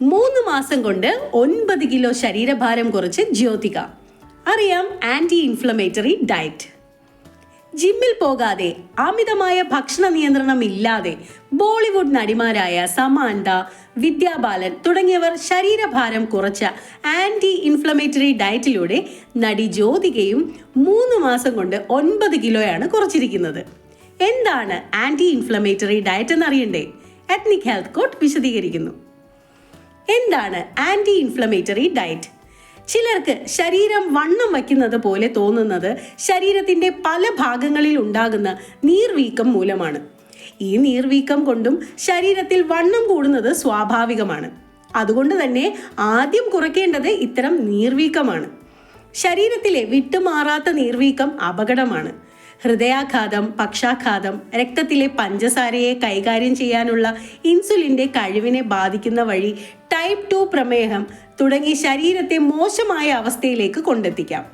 മൂന്ന് മാസം കൊണ്ട് ഒൻപത് കിലോ ശരീരഭാരം കുറച്ച് ജ്യോതിക. അറിയാം ആന്റി ഇൻഫ്ലമേറ്ററി ഡയറ്റ് ജിമ്മിൽ പോകാതെ അമിതമായ ഭക്ഷണ നിയന്ത്രണം ഇല്ലാതെ ബോളിവുഡ് നടിമാരായ സമാന്ത വിദ്യാബാലൻ തുടങ്ങിയവർ ശരീരഭാരം കുറച്ച ആന്റി ഇൻഫ്ലമേറ്ററി ഡയറ്റിലൂടെ നടി ജ്യോതികയും മൂന്ന് മാസം കൊണ്ട് ഒൻപത് കിലോയാണ് കുറച്ചിരിക്കുന്നത്. എന്താണ് ആന്റി ഇൻഫ്ലമേറ്ററി ഡയറ്റ് എന്നറിയണ്ടേ? എത്നിക് ഹെൽത്ത് കോട്ട് വിശദീകരിക്കുന്നു. എന്താണ് ആന്റി ഇൻഫ്ലമേറ്ററി ഡയറ്റ് ചിലർക്ക് ശരീരം വണ്ണം വയ്ക്കുന്നത് പോലെ തോന്നുന്നത് ശരീരത്തിന്റെ പല ഭാഗങ്ങളിൽ ഉണ്ടാകുന്ന നീർവീക്കം മൂലമാണ്. ഈ നീർവീക്കം കൊണ്ടും ശരീരത്തിൽ വണ്ണം കൂടുന്നത് സ്വാഭാവികമാണ്. അതുകൊണ്ട് തന്നെ ആദ്യം കുറയ്ക്കേണ്ടത് ഇത്തരം നീർവീക്കമാണ്. ശരീരത്തിലെ വിട്ടുമാറാത്ത നീർവീക്കം അപകടമാണ്. ഹൃദയാഘാതം പക്ഷാഘാതം രക്തത്തിലെ പഞ്ചസാരയെ കൈകാര്യം ചെയ്യാനുള്ള ഇൻസുലിന്റെ കഴിവിനെ ബാധിക്കുന്ന വഴി ടൈപ്പ് ടു പ്രമേഹം തുടങ്ങി ശരീരത്തെ മോശമായ അവസ്ഥയിലേക്ക് കൊണ്ടെത്തിക്കാം.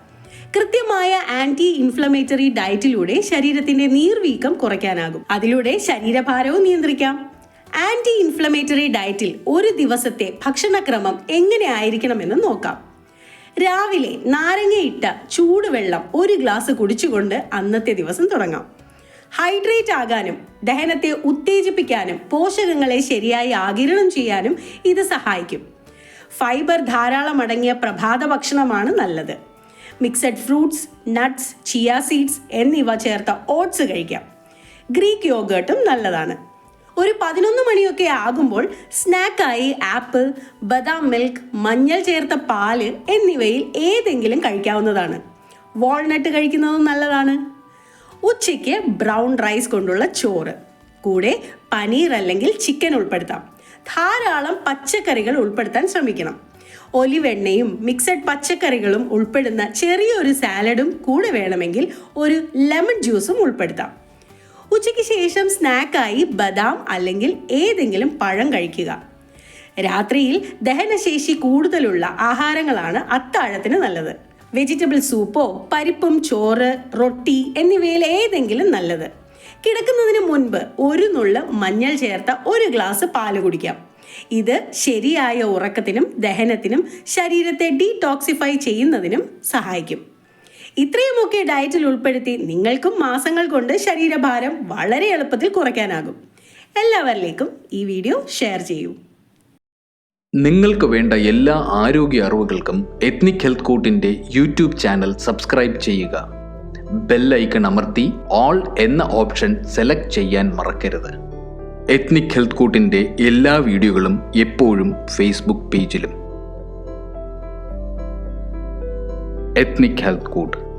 കൃത്യമായ ആന്റി ഇൻഫ്ലമേറ്ററി ഡയറ്റിലൂടെ ശരീരത്തിന്റെ നീർവീക്കം കുറയ്ക്കാനാകും. അതിലൂടെ ശരീരഭാരവും നിയന്ത്രിക്കാം. ആന്റി ഇൻഫ്ലമേറ്ററി ഡയറ്റിൽ ഒരു ദിവസത്തെ ഭക്ഷണക്രമം എങ്ങനെ ആയിരിക്കണമെന്ന് നോക്കാം. രാവിലെ നാരങ്ങയിട്ട ചൂടുവെള്ളം ഒരു ഗ്ലാസ് കുടിച്ചുകൊണ്ട് അന്നത്തെ ദിവസം തുടങ്ങാം. ഹൈഡ്രേറ്റ് ആകാനും ദഹനത്തെ ഉത്തേജിപ്പിക്കാനും പോഷകങ്ങളെ ശരിയായി ആകിരണം ചെയ്യാനും ഇത് സഹായിക്കും. ഫൈബർ ധാരാളം അടങ്ങിയ പ്രഭാത ഭക്ഷണമാണ് നല്ലത്. Mixed fruits nuts chia seeds എന്നിവ ചേർത്ത ഓട്സ് കഴിക്കാം. ഗ്രീക്ക് യോഗേർട്ടും നല്ലതാണ്. ഒരു പതിനൊന്ന് മണിയൊക്കെ ആകുമ്പോൾ സ്നാക്കായി ആപ്പിൾ ബദാം മിൽക്ക് മഞ്ഞൾ ചേർത്ത പാൽ എന്നിവയിൽ ഏതെങ്കിലും കഴിക്കാവുന്നതാണ്. വാൾനട്ട് കഴിക്കുന്നതും നല്ലതാണ്. ഉച്ചയ്ക്ക് ബ്രൗൺ റൈസ് കൊണ്ടുള്ള ചോറ്. കൂടെ പനീർ അല്ലെങ്കിൽ ചിക്കൻ ഉൾപ്പെടുത്താം. ധാരാളം പച്ചക്കറികൾ ഉൾപ്പെടുത്താൻ ശ്രമിക്കണം. ഒലിവെണ്ണയും മിക്സഡ് പച്ചക്കറികളും ഉൾപ്പെടുന്ന ചെറിയൊരു സാലഡും കൂടെ വേണമെങ്കിൽ ഒരു ലെമൺ ജ്യൂസും ഉൾപ്പെടുത്താം. ഉച്ചയ്ക്ക് ശേഷം സ്നാക്കായി ബദാം അല്ലെങ്കിൽ ഏതെങ്കിലും പഴം കഴിക്കുക. രാത്രിയിൽ ദഹനശേഷി കൂടുതലുള്ള ആഹാരങ്ങളാണ് അത്താഴത്തിന് നല്ലത്. വെജിറ്റബിൾ സൂപ്പോ പരിപ്പും ചോറ് റൊട്ടി എന്നിവയിൽ ഏതെങ്കിലും നല്ലത്. കിടക്കുന്നതിന് മുൻപ് ഒരു നുള്ള് മഞ്ഞൾ ചേർത്ത ഒരു ഗ്ലാസ് പാൽ കുടിക്കാം. ഇത് ശരിയായ ഉറക്കത്തിനും ദഹനത്തിനും ശരീരത്തെ ഡീടോക്സിഫൈ ചെയ്യുന്നതിനും സഹായിക്കും. ഇത്രയുമൊക്കെ ഡയറ്റിൽ ഉൾപ്പെടുത്തി നിങ്ങൾക്കും മാസങ്ങൾ കൊണ്ട് ശരീരഭാരം വളരെ എളുപ്പത്തിൽ കുറയ്ക്കാനാകും. എല്ലാവരിലേക്കും ഈ വീഡിയോ ഷെയർ ചെയ്യൂ. നിങ്ങൾക്ക് വേണ്ട എല്ലാ ആരോഗ്യ അറിവുകൾക്കും എത്നിക് ഹെൽത്ത് കോട്ടിന്റെ യൂട്യൂബ് ചാനൽ സബ്സ്ക്രൈബ് ചെയ്യുക. ബെൽ ഐക്കൺ അമർത്തി ഓൾ എന്ന ഓപ്ഷൻ സെലക്ട് ചെയ്യാൻ മറക്കരുത്. എത്നിക് ഹെൽത്ത് കൂട്ടിന്റെ എല്ലാ വീഡിയോകളും എപ്പോഴും ഫേസ്ബുക്ക് പേജിലും ethnic health court